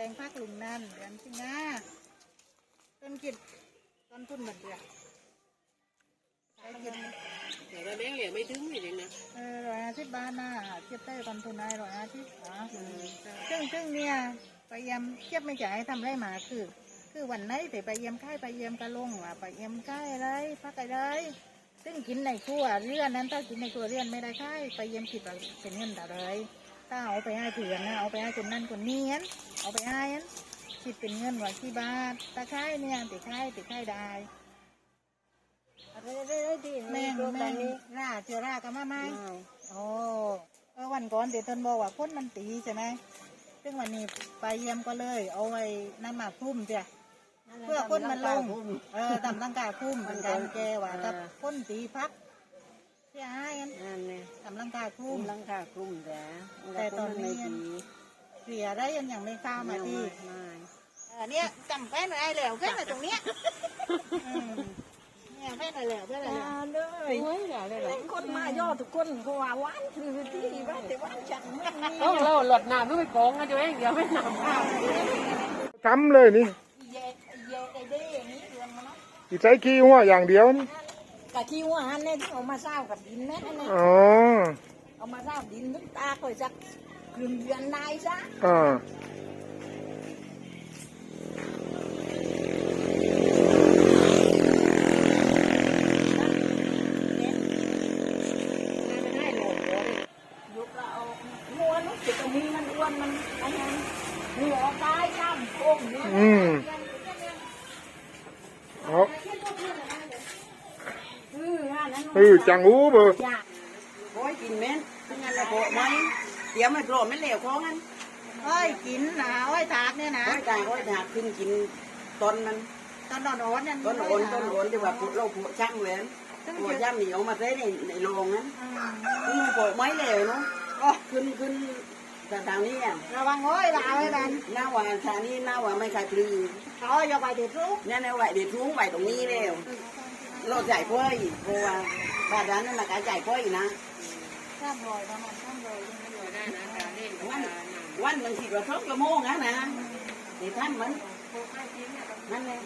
ลงพักลุงนั่นเดือนสิงหาต้นกิดต้นทุนบัดเดือนใช้กินแต่ว่าแม่งเหลียไม่ถึงอย่างนะเออร้อยห้าสิบบาทนะเทียบได้ต้นทุนได้ร้อยห้าสิบอะซึ่งซึ่งเนี่ยไปเยี่ยมเทียบไม่จ่ายทำไรมาคือ คือวันไหนแต่ไปเยี่ยมค่ายไปเยี่ยมกะลงว่าไปเยี่ยมค่ายอะไรพักอะไรซึ่งกินในครัวเรือนนั้นถ้ากินในครัวเรือนไม่ได้ค่ายไปเยี่ยมกิดเป็นเงินแต่เลย ถ้าเอาไปให้เผื่อนนะเอาไปให้คนนั่นคนนี้นั้นเอาไปให้นั้นคิดเป็นเงินว่าที่บาทตาค่ายเนี่ยติดค่ายติดค่ายได้เรื่อยๆดีแม่งตัวแม่กันงนี้ร่าเชื้อรากันมาไหมโอ้เออวันก่อนเดี๋ยวตนบอกว่าพ่นมันตีใช่ไหมซึ่งวันนี้ไปเยี่ยมก็เลย เอาไว้น้ำหมากคลุ้มเจ้ะเพื่อพ่นมันลง เออตำลังกาคลุ้มเป็นการแก้ว่าถ้าพ่นตีพัก เสียหายกันนั่นเนี่ยตำลังกาคกลุ้ลุ่มมลังคากลุ่มแต่แต่ตอนนี้ไม่ดีเสียได้ยังยังไม่เข้ามาที่ไม่ เออเนี่ยจำแป้นอะไรแล้วแค่ไหนตรงเนี้ยอืมเนี่ยแป้นอะไรแล้วแป้นอะไรแล้ว เลยโอ้ยเหลียเลยเหรอคนมาย่อทุกคนเขาว่าหวานคือที่ว่าแต่ว่าฉันไม่มีต้องเราหลดน้ำต้องไปกองกันอยู่เองเดี๋ยวไม่น้ำข้าวทำเลยนี่เย่เย่ไอ้เด้อย่างนี้เรื่องมันเนาะอีใช้ขี้หัวอย่างเดียวนี่ กะที่ว่าหันเนี่ยที่เอามาเศร้ากับดินแม่นั่นเนี่ยอ๋อเอามาเศร้าดินนึกตาคอยสักครึ่งเดือนได้ซะอ่าไม่ได้เลยยุกเราเอาหัวนุ๊กติดตรงนี้มันอ้วนมันอะไรหัวตายซ้ำโค้งเนี่ย อืมเอา เออนั่นนั่น เออจังหูเบอร์อยากโอ้ยกินแม่นเป็นไงล่ะโบไหมเดี๋ยวไม่โกรธไม่เหลวของงั้นโอ้ยกินนะโอ้ยถากเนี่ยนะโอ้ยตายโอ้ยถากขึ้นกินตอนมันตอนนอนโอนเนี่ยต้นโอนต้นโอนที่ว่าปวดเราปวดช่างเลยปวดย่ำเหนียวมาใส่ในในโรงนั้นนี่มันโกรธไม่เหลวเนาะอ๋อขึ้นขึ้นแต่ทางนี้อะระวังโอ้ยลาไว้บันหน้าว่าทางนี้หน้าว่าไม่ใครปลือโอ้ยอย่าไปติดรูปเนี่ยในไหวเด็ดทุ่งไหวตรงนี้แล้ว เราจ่ายพ่อยเพราะว่าบ้านร้านนั้นน่ะการจ่ายพ่อยนะข้ามรอยประมาณข้ามรอยได้นะการเล่นวันวันบางทีเราทบกระโมงนะนะเดี๋ยวท่านมันนั่นเลย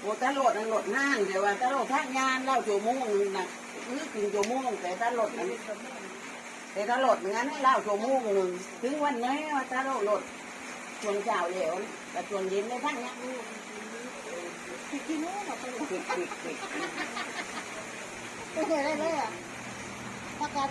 โอ้ตลอดนั่นหลดห้านแต่ว่าตลอดทักยานเล่าชั่วโมงนึงนะคือถึงชั่วโมงแต่ตลอดนั้นแต่ตลอดงั้นเล่าชั่วโมงหนึ่งถึงวันนี้ว่าตลอดหลดช่วงเช้าเหลวแต่ช่วงเย็นไม่ทักเนี้ย ติดที่นู้นเราไปปิดปิดปิดไม่เคยได้เลยอะประกาศ